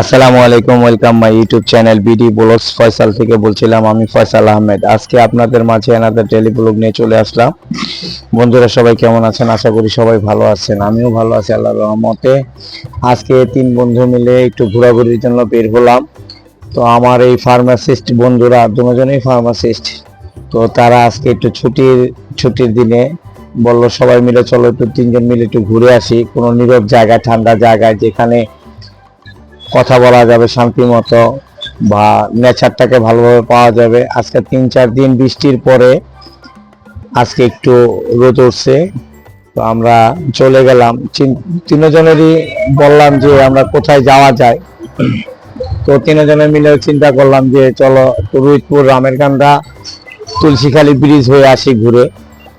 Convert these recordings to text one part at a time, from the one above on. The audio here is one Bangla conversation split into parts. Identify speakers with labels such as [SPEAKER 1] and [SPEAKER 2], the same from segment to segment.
[SPEAKER 1] আসসালামু আলাইকুম welcome my YouTube channel BD blogs Faisal থেকে বলছিলাম আমি ফয়সাল আহমেদ আজকে আপনাদের মাঝে এনাদের ডেলি ব্লগ নিয়ে চলে আসলাম। বন্ধুরা সবাই কেমন আছেন? আশা করি সবাই ভালো আছেন। আমিও ভালো আছি, আল্লাহর রহমতে। আজকে তিন বন্ধু মিলে একটু ঘোরাঘুরির জন্য বের হলাম। তো আমার এই ফার্মাসিস্ট বন্ধুরা, দুজনেই ফার্মাসিস্ট তো তারা আজকে একটু ছুটির ছুটির দিনে বলল সবাই মিলে চলো একটু তিনজন মিলে একটু ঘুরে আসি। কোনো নীরব জায়গায় ঠান্ডা জায়গায় যেখানে কথা বলা যাবে, শান্তি মতো বা নেচারটাকে ভালোভাবে পাওয়া যাবে। আজকে তিন চার দিন বৃষ্টির পরে আজকে একটু রোদ উঠছে। তো আমরা চলে গেলাম। তিনজনেরই বললাম যে আমরা কোথায় যাওয়া যায়। তো তিনজনে মিলে চিন্তা করলাম যে চলো একটু রুইতপুর রামেরকান্দা তুলসীখালী ব্রিজ হয়ে আসি ঘুরে।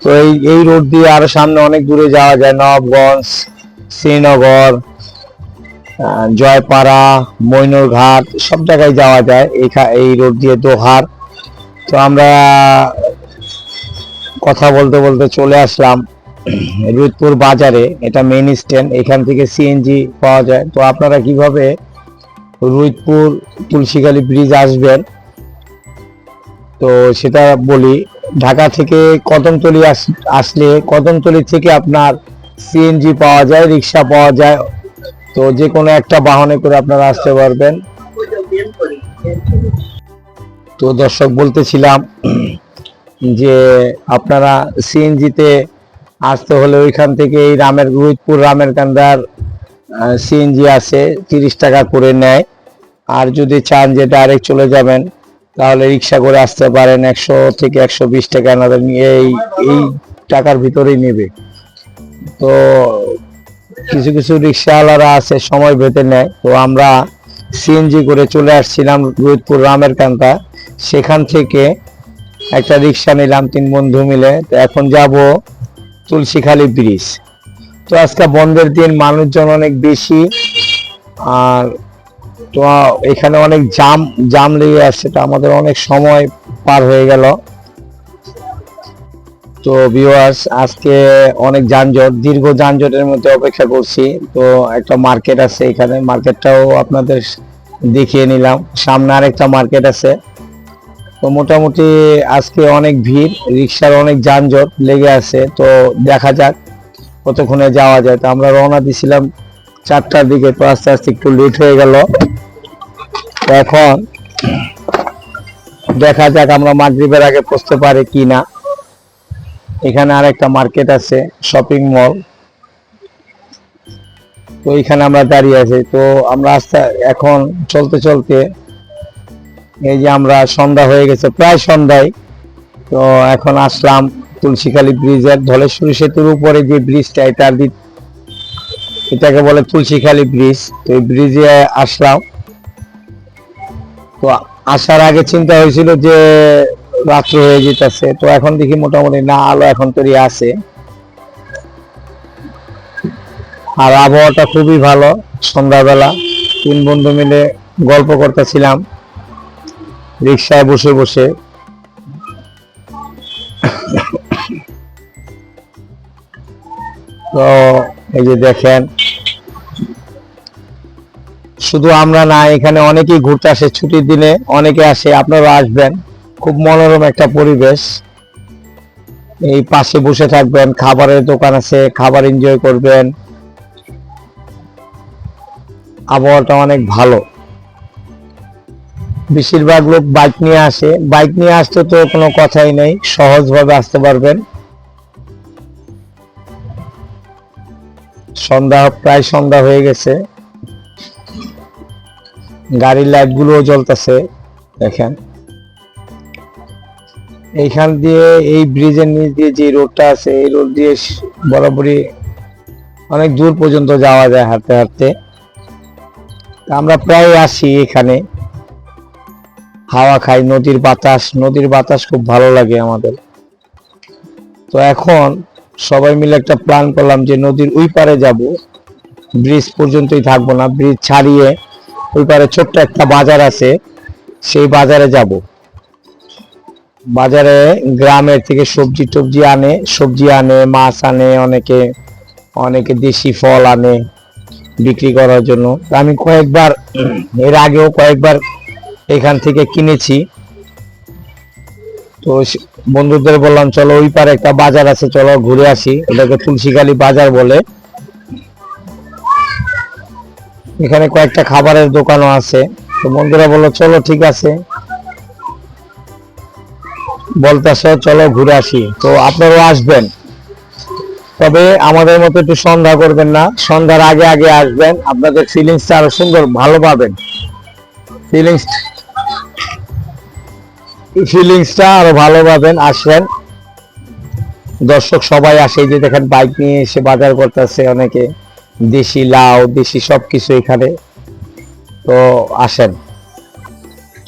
[SPEAKER 1] তো এই এই রোড দিয়ে আরও সামনে অনেক দূরে যাওয়া যায়। নবগঞ্জ শ্রীনগর জয়পাড়া মইনুরঘাট সব জায়গায় যাওয়া যায়। এই এই রোড দিয়ে দোহার। তো আমরা কথা বলতে বলতে চলে আসলাম রুদপুর বাজারে, এটা মেইন স্ট্যান্ড এখান থেকে সিএনজি পাওয়া যায়। তো আপনারা কীভাবে রুইতপুর তুলসীখালী ব্রিজ আসবেন? তো সেটা বলি, ঢাকা থেকে কদমতলি আস- আসলে কদমতলি থেকে আপনার সিএনজি পাওয়া যায়, রিক্সা পাওয়া যায় তো যে কোনো একটা বাহনে করে আপনারা আসতে পারবেন। তো দর্শক, বলতেছিলাম যে আপনারা সিএনজিতে আসতে হলে ওইখান থেকে এই রামের, রোহিতপুর রামের কান্দার সিএনজি আছে, তিরিশ টাকা করে নেয়। আর যদি চান যে ডাইরেক্ট চলে যাবেন, তাহলে রিক্সা করে আসতে পারেন। একশো থেকে একশো বিশ টাকা এই এই টাকার ভিতরেই নেবে। তো কিছু কিছু রিক্সাওয়ালারা আছে, সময় বেঁধে নেয়। তো আমরা সিএনজি করে চলে আসছিলাম রোহিতপুর রামের কান্তা। সেখান থেকে একটা রিক্সা নিলাম তিন বন্ধু মিলে। তো এখন যাব তুলসীখালী ব্রিজ। তো আজকে বন্ধের দিন, মানুষজন অনেক বেশি। আর তো এখানে অনেক জাম জাম লেগে আসছে তো আমাদের অনেক সময় পার হয়ে গেল। তো ভিউয়ার্স আজকে অনেক যানজট, দীর্ঘ যানজটের মধ্যে অপেক্ষা করছি। তো একটা মার্কেট আছে এখানে মার্কেটটাও আপনাদের দেখিয়ে নিলাম। সামনে আরেকটা মার্কেট আছে। তো মোটামুটি আজকে অনেক ভিড়, রিক্সার অনেক যানজট লেগে আছে। তো দেখা যাক কতক্ষণে যাওয়া যায়। তো আমরা রওনা দিছিলাম চারটার দিকে, তো আস্তে আস্তে একটু লেট হয়ে গেল। এখন দেখা যাক আমরা মাগরিবের আগে পৌঁছতে পারি কি না এখানে আরেকটা মার্কেট আছে শপিং মল তো এখানে আমরা দাঁড়িয়ে আছি। তো আমরা আস্তে, এখন চলতে চলতে এই যে আমরা সন্ধ্যা হয়ে গেছে, প্রায় সন্ধ্যায়। তো এখন আসলাম তুলসীখালী ব্রিজের ধলেশ্বরী সেতুর উপরে যে ব্রিজটা এটা এটাকে বলে তুলসীখালী ব্রিজ তো এই ব্রিজে আসলাম। তো আসার আগে চিন্তা হয়েছিল যে রাত্র হয়ে যেতেছে। তো এখন দেখি মোটামুটি না, আলো এখন তৈরি আছে। আর আবহাওয়াটা খুবই ভালো সন্ধ্যাবেলা। তিন বন্ধু মিলে গল্প করতেছিলাম। রিক্সায় বসে বসে। তো এই যে দেখেন, শুধু আমরা না, এখানে অনেকেই ঘুরতে আসে ছুটির দিনে, অনেকে আসে আপনারা আসবেন। খুব মনোরম একটা পরিবেশ। এই পাশে বসে থাকবেন, খাবারের দোকান আছে, খাবার এনজয় করবেন। আবহাওয়াটা অনেক ভালো। বেশিরভাগ লোক বাইক নিয়ে আসে। বাইক নিয়ে আসতে তো কোনো কথাই নেই, সহজভাবে আসতে পারবেন। সন্ধ্যা, প্রায় সন্ধ্যা হয়ে গেছে। গাড়ির লাইট গুলোও জ্বলতেছে, দেখেন। এইখান দিয়ে, এই ব্রিজের নিচ দিয়ে যে রোডটা আছে, এই রোড দিয়ে বরাবরই অনেক দূর পর্যন্ত যাওয়া যায় হাঁটতে হাঁটতে। আমরা প্রায় আসি এখানে। হাওয়া খাই, নদীর বাতাস নদীর বাতাস খুব ভালো লাগে আমাদের। তো এখন সবাই মিলে একটা প্ল্যান করলাম যে নদীর ওই পারে যাব। ব্রিজ পর্যন্তই থাকব না, ব্রিজ ছাড়িয়ে ওই পারে ছোট্ট একটা বাজার আছে, সেই বাজারে যাব। বাজারে গ্রামের থেকে সবজি টবজি আনে, সবজি আনে, মাছ আনে, অনেকে অনেকে দেশি ফল আনে বিক্রি করার জন্য। আমি কয়েকবার, এর আগেও কয়েকবার এখান থেকে কিনেছি। তো বন্ধুদের বললাম, চলো ওই পারে একটা বাজার আছে, চলো ঘুরে আসি। এটাকে তুলসীখালী বাজার বলে। এখানে কয়েকটা খাবারের দোকানও আছে। তো বন্ধুরা বলল, চলো ঠিক আছে। বলতেছে, চলো ঘুরে আসি। তো আপনারাও আসবেন। তবে আমাদের মতো একটু সন্ধ্যা করবেন না। সন্ধ্যার আগে আগে আসবেন। আপনাদের ফিলিংসটা আরও সুন্দর, ভালো পাবেন। ফিলিংস ফিলিংসটা আরও ভালো পাবেন। আসবেন দর্শক সবাই আসে। যে দেখেন বাইক নিয়ে এসে বাজার করতেছে অনেকে। দেশি লাউ, দেশি সবকিছু এখানে। তো আসেন।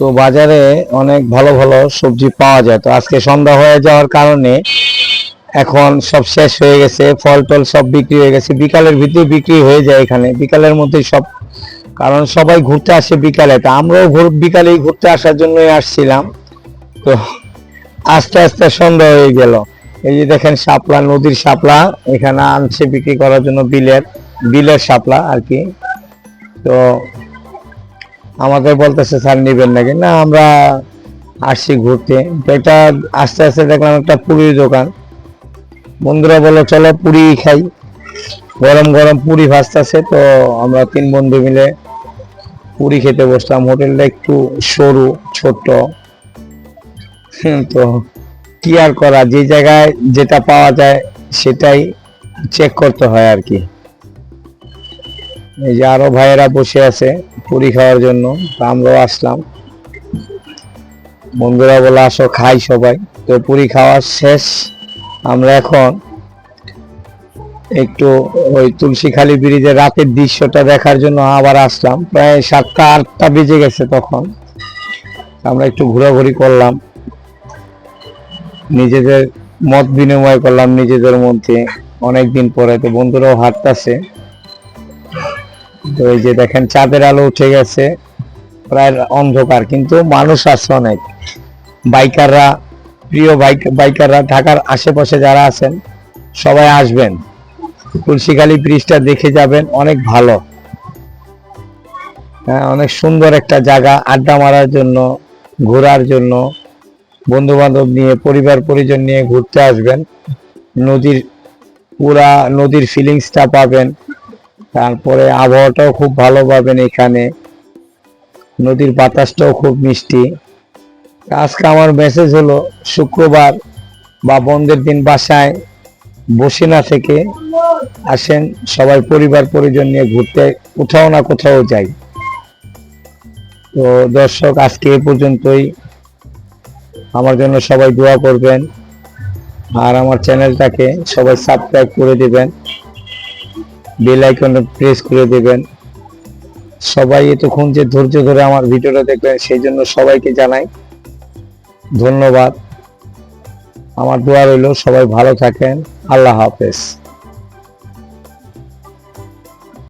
[SPEAKER 1] তো বাজারে অনেক ভালো ভালো সবজি পাওয়া যায়। তো আজকে সন্ধ্যা হয়ে যাওয়ার কারণে এখন সব শেষ হয়ে গেছে, ফল টল সব বিক্রি হয়ে গেছে। বিকালের ভিতরে বিক্রি হয়ে যায় এখানে, বিকালের মধ্যে সব, কারণ সবাই ঘুরতে আসে বিকালে। তো আমরাও বিকালেই ঘুরতে আসার জন্যই আসছিলাম। তো আস্তে আস্তে সন্ধ্যা হয়ে গেল। এই যে দেখেন শাপলা, নদীর শাপলা, এখানে আনছে বিক্রি করার জন্য বিলের বিলের শাপলা আর কি। তো আমাদের বলতেছে, স্যার, নিবেন নাকি? না, আমরা আসছি ঘুরতে। এটা আস্তে আস্তে দেখলাম একটা পুরীর দোকান। বন্ধুরা বলল, চলো পুরি খাই। গরম গরম পুরি ভাজতেছে, তো আমরা তিন বন্ধু মিলে পুরি খেতে বসলাম। হোটেলটা একটু সরু, ছোট্ট। তো কি আর করা? যে জায়গায় যেটা পাওয়া যায় সেটাই চেক করতে হয় আর কি। এই যে আরও ভাইয়েরা বসে আছে পুরি খাওয়ার জন্য, তো আমরাও আসলাম। বন্ধুরা বলে, আসো, খাই সবাই। তো পুরি খাওয়া শেষ। আমরা এখন একটু ওই তুলসীখালী ব্রিজের রাতের দৃশ্যটা দেখার জন্য আবার আসলাম। প্রায় সাতটা, আটটা বেজে গেছে তখন। আমরা একটু ঘোরাঘুরি করলাম। নিজেদের মত বিনিময় করলাম নিজেদের মধ্যে। অনেকদিন পরে তো বন্ধুরাও হাঁটতাছে। তো এই যে দেখেন, চাঁদের আলো উঠে গেছে, প্রায় অন্ধকার, কিন্তু মানুষ আছে অনেক। বাইকাররা, প্রিয় বাইক, বাইকাররা, ঢাকার আশেপাশে যারা আছেন, সবাই আসবেন। তুলসীখালী ব্রিজটা দেখে যাবেন, অনেক ভালো। হ্যাঁ অনেক সুন্দর একটা জায়গা, আড্ডা মারার জন্য, ঘোরার জন্য। বন্ধু বান্ধব নিয়ে, পরিবার, পরিজন নিয়ে ঘুরতে আসবেন। নদীর পুরা, নদীর ফিলিংসটা পাবেন। তারপরে আবহাওয়াটাও খুব ভালো পাবেন এখানে। নদীর বাতাসটাও খুব মিষ্টি। আজকে আমার মেসেজ হলো, শুক্রবার বা বন্ধের দিন বাসায় বসে না থেকে আসেন, সবাই পরিবার পরিজন নিয়ে ঘুরতে, কোথাও না কোথাও যাই। তো দর্শক, আজকে এ পর্যন্তই। আমার জন্য সবাই দোয়া করবেন। আর আমার চ্যানেলটাকে সবাই সাবস্ক্রাইব করে দিবেন। বেল আইকনে প্রেস করে দেবেন। সবাই এতক্ষণ যে ধৈর্য ধরে আমার ভিডিওটা দেখবেন সেই জন্য সবাইকে জানাই ধন্যবাদ। আমার দোয়া রইল, সবাই ভালো থাকেন। আল্লাহ হাফেজ।